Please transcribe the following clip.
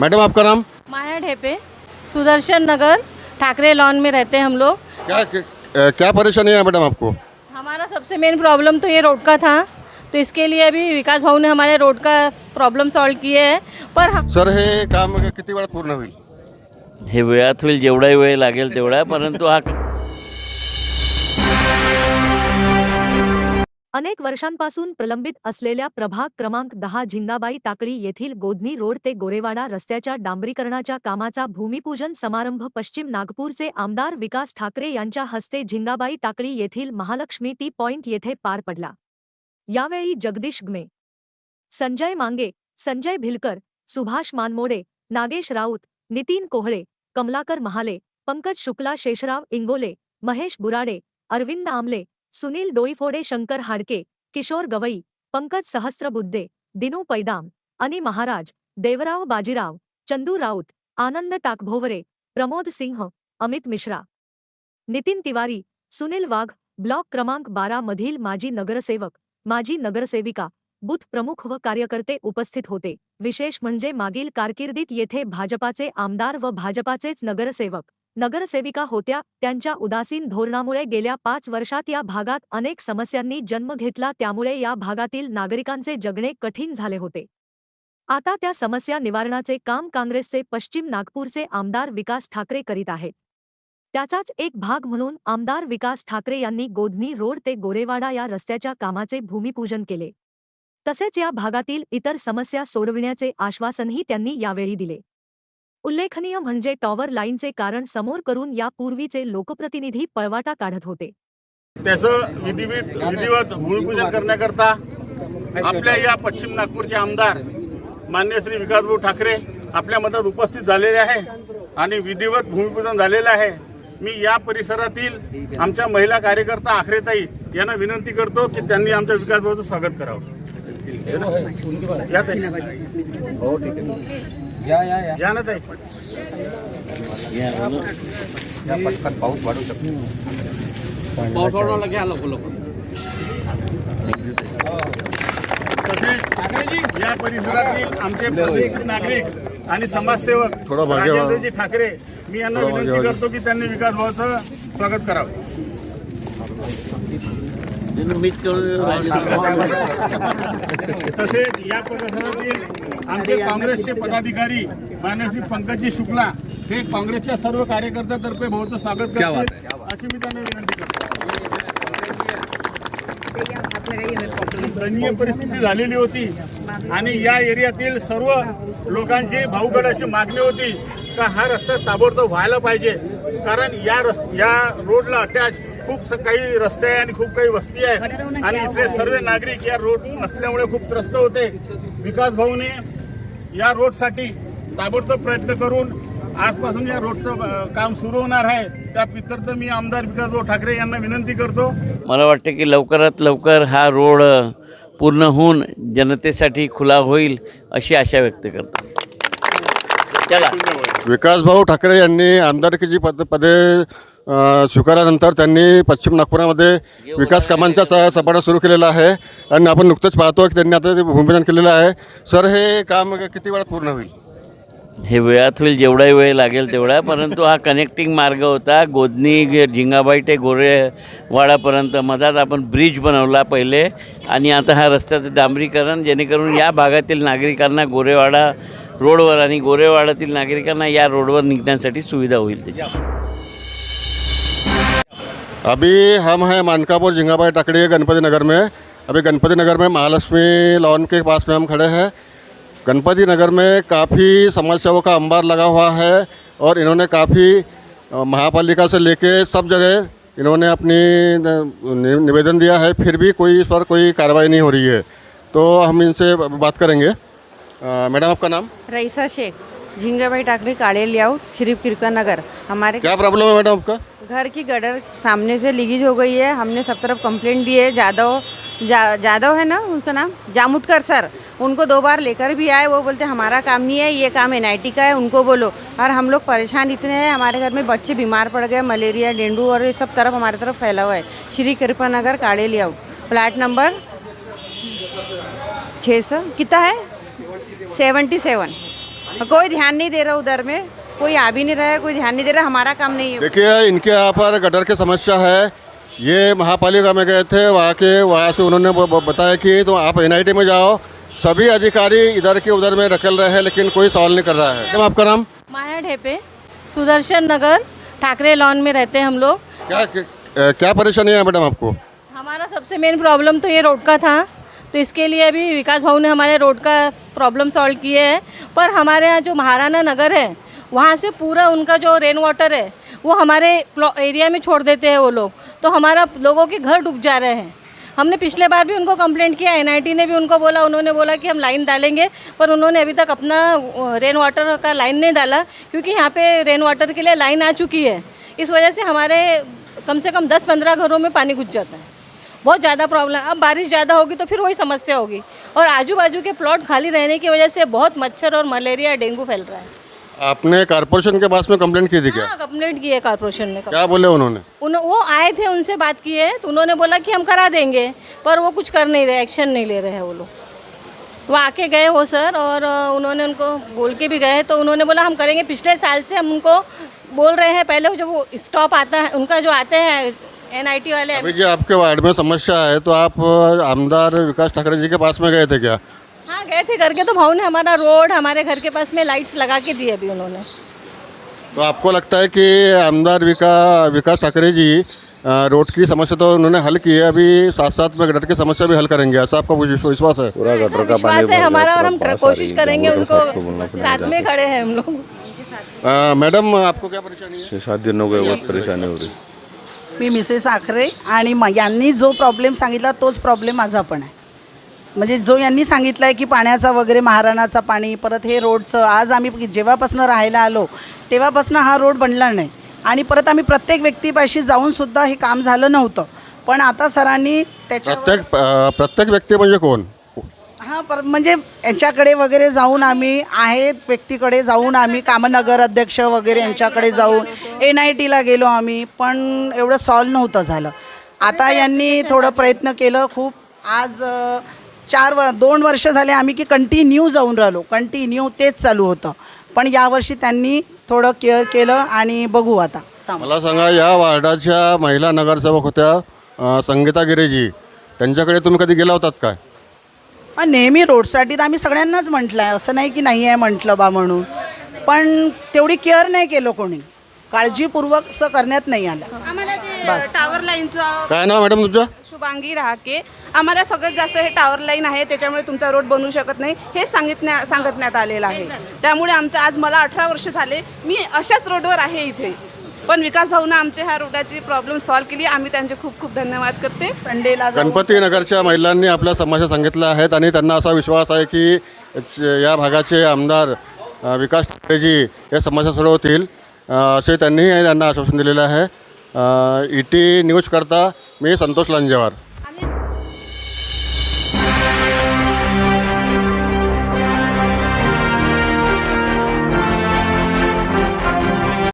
Madam आपका नाम? Maya Dhepe Sudarshan Nagar Thackeray lawn में रहते हैं हम लोग। क्या क्या, परेशानी है मैडम आपको? हमारा सबसे मेन प्रॉब्लम तो ये रोड का था। तो इसके लिए अभी विकास भाऊ ने हमारे रोड का प्रॉब्लम सॉल्व किए हैं। पर हम सर हे काम किती वेळात पूर्ण होईल? हे वेळात होईल जेवढाही वेळ लागेल तेवढा परंतु हा अनेक वर्षांपासून प्रलंबित असलेल्या प्रभाग क्रमांक दहा झिंगाबाई टाकळी येथील गोधनी रोड ते गोरेवाडा रस्त्याच्या डांबरीकरणाच्या कामाचा भूमिपूजन समारंभ पश्चिम नागपूरचे आमदार विकास ठाकरे यांच्या हस्ते झिंदाबाई टाकळी येथील महालक्ष्मी टी पॉइंट येथे पार पडला. यावेळी जगदीश गमे संजय मांगे, संजय भिलकर, सुभाष मानमोडे, नागेश राऊत, नितीन कोहळे, कमलाकर महाले, पंकज शुक्ला शेषराव इंगोले, महेश बुराडे, अरविंद आमले सुनील डोईफोडे, शंकर हाडके, किशोर गवई, पंकज सहस्त्रबुद्धे, दिनू पैदाम, अनि महाराज, देवराव बाजीराव, चंदू राऊत, आनंद टाकभोवरे, प्रमोद सिंह, अमित मिश्रा. नितीन तिवारी, सुनील वाघ, ब्लॉक क्रमांक बारा मधील माजी नगरसेवक, माजी नगरसेविका, बूथ प्रमुख व कार्यकर्ते उपस्थित होते. विशेष म्हणजे मागील कारकिर्दीत येथे आमदार व भाजपाचेच नगरसेवक. नगरसेविका होत्या त्यांच्या उदासीन धोरणामुळे गेल्या पाच वर्षात या भागात अनेक समस्यांनी जन्म घेतला त्यामुळे या भागातील नागरिकांचे जगणे कठीण झाले होते. आता त्या समस्या निवारणाचे काम काँग्रेसचे पश्चिम नागपूरचे आमदार विकास ठाकरे करीत आहेत. त्याचाच एक भाग म्हणून आमदार विकास ठाकरे यांनी गोधनी रोड ते गोरेवाडा या रस्त्याच्या कामाचे भूमिपूजन केले. तसेच या भागातील इतर समस्या सोडविण्याचे आश्वासनही त्यांनी यावेळी दिले. उल्लेखनीय म्हणजे टॉवर लाईनचे कारण समोर करून यापूर्वीचे लोकप्रतिनिधी पळवाटा काढत होते. त्याचं विधिवत विधिवत भूमिपूजन करण्याकरता आपल्या या पश्चिम नागपूरचे आमदार मान्य श्री विकासभाऊ ठाकरे आपल्या मदत उपस्थित झालेले आहे आणि विधिवत भूमिपूजन झालेलं आहे. मी या परिसरातील आमच्या महिला कार्यकर्ता आखरेताई यांना विनंती करतो की त्यांनी आमच्या विकासभाऊचं स्वागत करावं. या ताई. या ना ताई तसेच या परिसरातील आमचे प्रतिष्ठित नागरिक आणि समाजसेवक. राजेंद्रजी ठाकरे मी यांना विनंती. करतो की त्यांनी विकास भावाचं स्वागत करावं तसेच या परिसरातील आमचे काँग्रेसचे पदाधिकारी श्री पंकजी शुक्ला हे काँग्रेसच्या सर्व कार्यकर्त्यांतर्फे भाऊचं स्वागत करतील अशी मी त्यांना विनंती करतो. दयनीय परिस्थिती झालेली होती आणि या एरियातील सर्व लोकांची भाऊकडे अशी मागणी होती का हा रस्ता ताबडतोब व्हायला पाहिजे. कारण या रस या रोडला अटॅच खूप काही रस्ते आहे आणि खूप काही वस्ती आहे. आणि इथले सर्व नागरिक या रोड नसल्यामुळे खूप त्रस्त होते. विकास भाऊने या रोडसाठी ताबडतोब प्रयत्न करून आजपासून या रोडचं काम सुरू होणार आहे. त्या पितर्थ मी आमदार विकासभाऊ ठाकरे यांना विनंती करतो. मला वाटतं की लवकरात लवकर हा रोड पूर्ण होऊन जनतेसाठी खुला होईल अशी आशा व्यक्त करतो. चला. विकासभाऊ ठाकरे यांनी आमदारकीची पद पदे अ, स्वीकारल्यानंतर त्यांनी पश्चिम नागपुरामध्ये विकास कामांचा स सपाटा सुरू केलेला आहे. आणि आपण नुकतंच पाहतो की त्यांनी आता ते भूमिपूजन केलेलं आहे. सर हे काम किती वेळात पूर्ण होईल? हे वेळात होईल जेवढाही वेळ लागेल तेवढा. परंतु हा कनेक्टिंग मार्ग होता. गोदनी झिंगाबाई ते गोरेवाडापर्यंत मधात आपण ब्रिज बनवला पहिले. आणि आता हा रस्त्याचं डांबरीकरण जेणेकरून या भागातील नागरिकांना गोरेवाडा रोडवर आणि गोरेवाड्यातील नागरिकांना या रोडवर निघण्यासाठी सुविधा होईल त्याची. अभी हम हैं मानकापुर झिंगाबाई टाकड़ी गणपति नगर में। अभी गणपति नगर में महालक्ष्मी लॉन के पास में हम खड़े हैं। गणपति नगर में काफ़ी समस्याओं का अंबार लगा हुआ है और इन्होंने काफ़ी महापालिका से लेके सब जगह इन्होंने अपनी निवेदन दिया है, फिर भी कोई इस पर कोई कार्रवाई नहीं हो रही है। तो हम इनसे बात करेंगे। मैडम, आपका नाम? रईसा शेख। झिंगाबाई टाकरी काले लेआउट शरीफ किरका नगर हमारे क्या प्रॉब्लम है मैडम आपका? घर की गडर सामने से लीकेज हो गई है। हमने सब तरफ़ कंप्लेंट दी है। जादव जादव है ना उनका नाम? जामुटकर सर। उनको दो बार लेकर भी आए। वो बोलते हमारा काम नहीं है ये काम एनआईटी का है। उनको बोलो। और हम लोग परेशान इतने हैं। हमारे घर में बच्चे बीमार पड़ गए। मलेरिया डेंगू और ये सब तरफ़ हमारे तरफ़ फैला हुआ है। श्री कृपा नगर काले लेआउट। प्लाट नंबर छः सौ कितना है? Seventy seven. कोई ध्यान नहीं दे रहा उधर में। कोई आ भी नहीं रहा है कोई ध्यान नहीं दे रहा हमारा काम नहीं है। देखिए इनके यहाँ पर गटर की समस्या है। ये महापालिका में गए थे वहाँ के वहाँ से उन्होंने बताया कि तो आप एनआईटी में जाओ। सभी अधिकारी इधर के उधर में रखल रहे हैं लेकिन कोई सवाल नहीं कर रहा है। मैडम आपका नाम? माया ढेपे सुदर्शन नगर ठाकरे लॉन में रहते हैं हम लोग। क्या क्या, क्या परेशानी है मैडम आपको? हमारा सबसे मेन प्रॉब्लम तो ये रोड का था। तो इसके लिए अभी विकास भाऊ ने हमारे रोड का प्रॉब्लम सॉल्व किए हैं। पर हमारे यहाँ जो महाराणा नगर है, वहाँ से पूरा उनका जो रेन वाटर है, वो हमारे एरिया में छोड़ देते हैं वो लोग। तो हमारा लोगों के घर डूब जा रहे हैं। हमने पिछले बार भी उनको कंप्लेंट किया एनआईटी ने भी उनको बोला, उन्होंने बोला कि हम लाइन डालेंगे, पर उन्होंने अभी तक अपना रेन वाटर का लाइन नहीं डाला, क्योंकि यहाँ पे रेन वाटर के लिए लाइन आ चुकी है। इस वजह से हमारे कम से कम 10-15 घरों में पानी घुस जाता है। बहुत ज़्यादा प्रॉब्लम अब बारिश ज़्यादा होगी तो फिर वही समस्या होगी। और आजू बाजू के प्लॉट खाली रहने की वजह से बहुत मच्छर और मलेरिया डेंगू फैल रहा है। आपने कारपोरेशन के पास में कंप्लेंट की थी क्या? हाँ कंप्लेंट की है कॉर्पोरेशन में क्या बोले उन्होंने? उन वो आए थे उनसे बात की है तो उन्होंने बोला कि हम करा देंगे पर वो कुछ कर नहीं रहे एक्शन नहीं ले रहे हैं वो लोग। वो आके गए हो सर और उन्होंने उनको बोल के भी गए तो उन्होंने बोला हम करेंगे। पिछले साल से हम उनको बोल रहे हैं पहले जब वो स्टॉप आता है उनका जो आते हैं एनआईटी वाले अभी जो आपके वार्ड में समस्या है तो आप आमदार विकास ठाकरे जी के पास में गए थे क्या? हाँ गए थे करके तो भाव ने हमारा रोड हमारे घर के पास में लाइट्स लगा के दी अभी उन्होंने। तो आपको लगता है कि आमदार विका विकास ठाकरे जी रोड की समस्या तो उन्होंने हल की है अभी साथ साथ में गटर की समस्या भी हल करेंगे ऐसा आपका विश्वास है? पूरा गटर का विश्वास पानी है हमारा और हम कोशिश करेंगे उनको साथ में खड़े हैं हम लोग। मैडम आपको क्या परेशानी है? छः सात दिनों के बहुत परेशानी हो रही। मी मिसेस आखरे आणि म यांनी जो प्रॉब्लेम सांगितला तोच प्रॉब्लेम माझा पण आहे. म्हणजे जो यांनी सांगितलं आहे की पाण्याचा वगैरे महाराणाचा पाणी परत हे रोडचं आज आम्ही जेव्हापासून राहायला आलो तेव्हापासून हा रोड बनला नाही. आणि परत आम्ही प्रत्येक व्यक्तीपाशी जाऊनसुद्धा हे काम झालं नव्हतं. पण आता सरांनी त्याच्या प्रत्येक प्रत्येक व्यक्ती म्हणजे कोण? पर म्हणजे यांच्याकडे वगैरे जाऊन आम्ही आहेत व्यक्तीकडे जाऊन आम्ही कामनगर अध्यक्ष वगैरे यांच्याकडे जाऊन एन आय टीला गेलो आम्ही पण एवढं सॉल्व नव्हतं झालं. आता यांनी थोडं प्रयत्न केलं खूप आज चार व दोन वर्ष झाले आम्ही की कंटिन्यू जाऊन राहिलो कंटिन्यू तेच चालू होतं. पण यावर्षी त्यांनी थोडं केअर केलं आणि बघू आता. मला सांगा या वार्डाच्या महिला नगरसेवक होत्या संगीता गिरेजी त्यांच्याकडे तुम्ही कधी गेला होतात काय? हां नेहमी रोडसाठी तर आम्ही सगळ्यांनाच म्हटलं आहे असं नाही की नाही आहे म्हटलं बा म्हणून. पण तेवढी केअर नाही केलं कोणी. काळजीपूर्वक असं करण्यात नाही आलं. आम्हाला ते टावर लाईनचं काय नाव मॅडम तुमचं? शुभांगी राहाके. आम्हाला सगळ्यात जास्त हे टावर लाईन आहे त्याच्यामुळे तुमचा रोड बनवू शकत नाही. हे सांगितण्या सांगण्यात आलेलं आहे. त्यामुळे आमचं आज मला अठरा वर्ष झाले. मी अशाच रोडवर आहे इथे. पण विकास भाऊनं आमच्या ह्या रोडाची प्रॉब्लेम सॉल्व्ह केली. आम्ही त्यांचे खूप खूप धन्यवाद करते. संडेला जाऊन गणपती नगरच्या महिलांनी आपल्या समस्या सांगितल्या आहेत आणि त्यांना असा विश्वास आहे की च- या भागाचे आमदार अ, विकास ठाकरेजी या समस्या सोडवतील अ, असे त्यांनी त्यांना आश्वासन दिलेलं आहे. ई टी न्यूज करता मी संतोष लांजेवार.